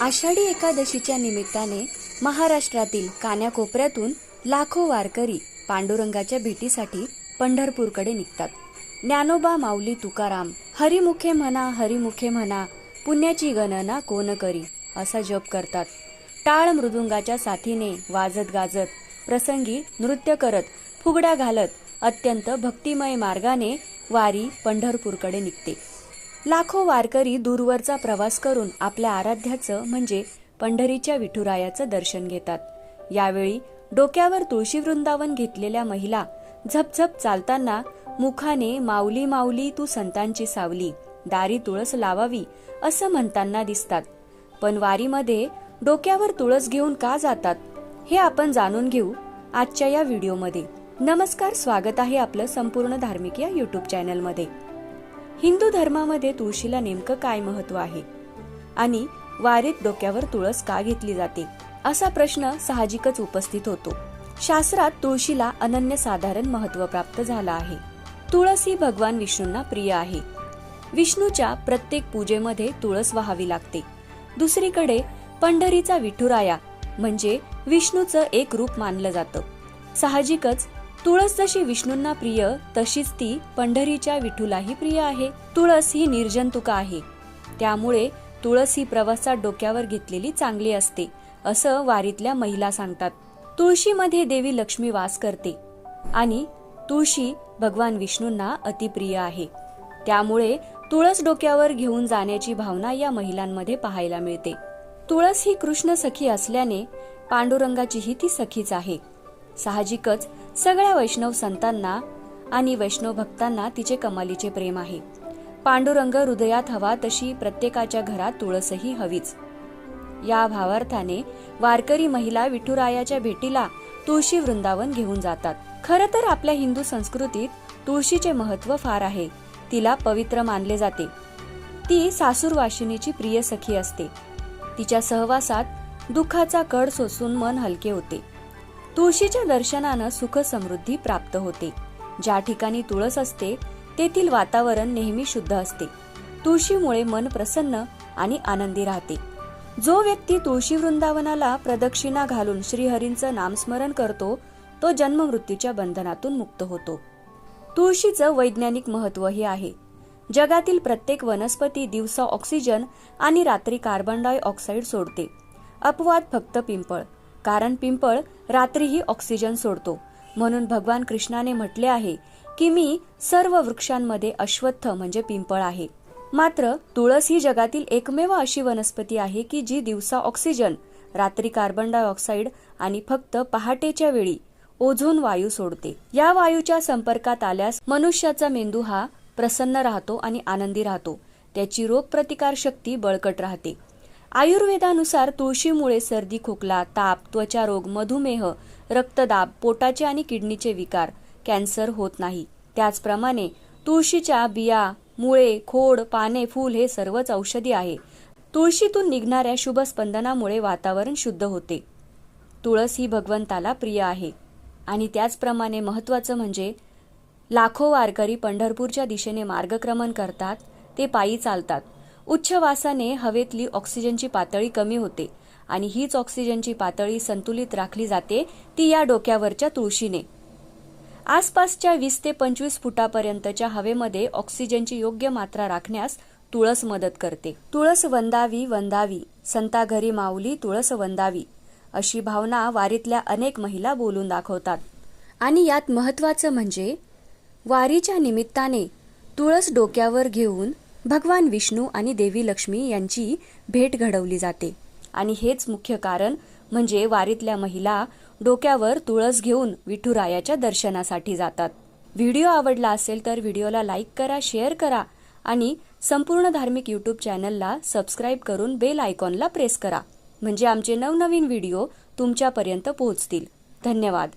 आषाढी एकादशीच्या निमित्ताने महाराष्ट्रातील कान्याकोपऱ्यातून लाखो वारकरी पांडुरंगाच्या भेटीसाठी पंढरपूरकडे निघतात. ज्ञानोबा माऊली तुकाराम हरिमुखे म्हणा हरिमुखे म्हणा पुण्याची गणना कोण करी असा जप करतात. टाळ मृदुंगाच्या साथीने वाजत गाजत प्रसंगी नृत्य करत फुगड्या घालत अत्यंत भक्तिमय मार्गाने वारी पंढरपूरकडे निघते. लाखो वारकरी दूरवरचा प्रवास करून आपल्या आराध्याचं म्हणजे पंढरीच्या विठुरायाचं दर्शन घेतात. यावेळी डोक्यावर तुळशी वृंदावन घेतलेल्या महिला झपझप चालताना मुखाने माऊली माऊली तू संतांची सावली दारी तुळस लावावी असं म्हणताना दिसतात. पण वारीमध्ये डोक्यावर तुळस घेऊन का जातात हे आपण जाणून घेऊ आजच्या या व्हिडिओमध्ये. नमस्कार स्वागत आहे आपलं संपूर्ण धार्मिक या युट्यूब चॅनलमध्ये हिंदू धर्मामध्ये तुळशीला नेमकं काय महत्त्व आहे? आणि वारीत डोक्यावर तुळस का घेतली जाते? असा प्रश्न साहजिकच उपस्थित होतो. शास्त्रात तुळशीला अनन्यसाधारण महत्त्व प्राप्त झालं आहे. तुळस ही भगवान विष्णूंना प्रिय आहे. विष्णूच्या प्रत्येक पूजेमध्ये तुळस व्हावी लागते. दुसरीकडे पंढरीचा विठुराया म्हणजे विष्णूचं एक रूप मानलं जातं. साहजिकच तुळस जशी विष्णूंना प्रिय तशीच ती पंढरीच्या विठूलाही प्रिय आहे. तुळस ही निर्जंतुका आहे. त्यामुळे तुळस ही प्रवासात डोक्यावर घेतलेली चांगली असते असं वारीतल्या महिला सांगतात. तुळशीमध्ये देवी लक्ष्मी वास करते आणि तुळशी भगवान विष्णूंना अतिप्रिय आहे. त्यामुळे तुळस डोक्यावर घेऊन जाण्याची भावना या महिलांमध्ये पाहायला मिळते. तुळस ही कृष्ण सखी असल्याने पांडुरंगाचीही ती सखीच आहे. साहजिकच सगळ्या वैष्णव संतांना आणि वैष्णव भक्तांना तिचे कमालीचे प्रेम आहे. पांडुरंग हृदयात हवा तशी प्रत्येकाच्या घरात तुळसही हवीच. या भावार्थाने वारकरी महिला विठुरायाच्या भेटीला तुळशी वृंदावन घेऊन जातात. खर तर आपल्या हिंदू संस्कृतीत तुळशीचे महत्त्व फार आहे. तिला पवित्र मानले जाते. ती सासूरवाशिनीची प्रिय सखी असते. तिच्या सहवासात दुःखाचा कड सोसून मन हलके होते. तुळशीच्या दर्शनानं सुख समृद्धी प्राप्त होते. ज्या ठिकाणी तुळस असते तेथील वातावरण नेहमी शुद्ध असते. तुळशीमुळे मन प्रसन्न आणि आनंदी राहते. जो व्यक्ती तुळशी वृंदावनाला प्रदक्षिणा घालून श्रीहरींचं नामस्मरण करतो तो जन्ममृत्यूच्या बंधनातून मुक्त होतो. तुळशीचं वैज्ञानिक महत्वही आहे. जगातील प्रत्येक वनस्पती दिवसा ऑक्सिजन आणि रात्री कार्बन डाय ऑक्साईड सोडते. अपवाद फक्त पिंपळ. कारण पिंपळ रात्रीही ऑक्सिजन सोडतो. म्हणून भगवान कृष्णाने म्हटले आहे की मी सर्व वृक्षांमध्ये अश्वत्थ म्हणजे पिंपळ आहे. मात्र तुळस ही जगातील एकमेव अशी वनस्पती आहे की जी दिवसा ऑक्सिजन रात्री कार्बन डायऑक्साईड आणि फक्त पहाटेच्या वेळी ओझोन वायू सोडते. या वायूच्या संपर्कात आल्यास मनुष्याचा मेंदू हा प्रसन्न राहतो आणि आनंदी राहतो. त्याची रोगप्रतिकार शक्ती बळकट राहते. आयुर्वेदानुसार तुळशीमुळे सर्दी खोकला ताप त्वचा रोग मधुमेह रक्तदाब पोटाचे आणि किडनीचे विकार कॅन्सर होत नाही. त्याचप्रमाणे तुळशीच्या बिया मुळे खोड पाने फूल हे सर्वच औषधी आहे. तुळशीतून निघणाऱ्या शुभ स्पंदनामुळे वातावरण शुद्ध होते. तुळस ही भगवंताला प्रिय आहे. आणि त्याचप्रमाणे महत्वाचं म्हणजे लाखो वारकरी पंढरपूरच्या दिशेने मार्गक्रमण करतात ते पायी चालतात. उच्च वासाने हवेतली ऑक्सिजनची पातळी कमी होते आणि हीच ऑक्सिजनची पातळी संतुलित राखली जाते ती या डोक्यावरच्या तुळशीने. आसपासच्या वीस ते पंचवीस फुटापर्यंतच्या हवेमध्ये ऑक्सिजनची योग्य मात्रा राखण्यास तुळस मदत करते. तुळस वंदावी वंदावी संता घरी माऊली तुळस वंदावी अशी भावना वारीतल्या अनेक महिला बोलून दाखवतात. आणि यात महत्वाचं म्हणजे वारीच्या निमित्ताने तुळस डोक्यावर घेऊन भगवान विष्णू आणि देवी लक्ष्मी यांची भेट घडवली जाते. आणि हेच मुख्य कारण म्हणजे वारीतल्या महिला डोक्यावर तुळस घेऊन विठुरायाच्या दर्शनासाठी जातात. व्हिडिओ आवडला असेल तर व्हिडिओला लाईक करा शेअर करा आणि संपूर्ण धार्मिक यूट्यूब चॅनलला सबस्क्राईब करून बेल आयकॉनला प्रेस करा. म्हणजे आमचे नवनवीन व्हिडिओ तुमच्यापर्यंत पोहोचतील. धन्यवाद.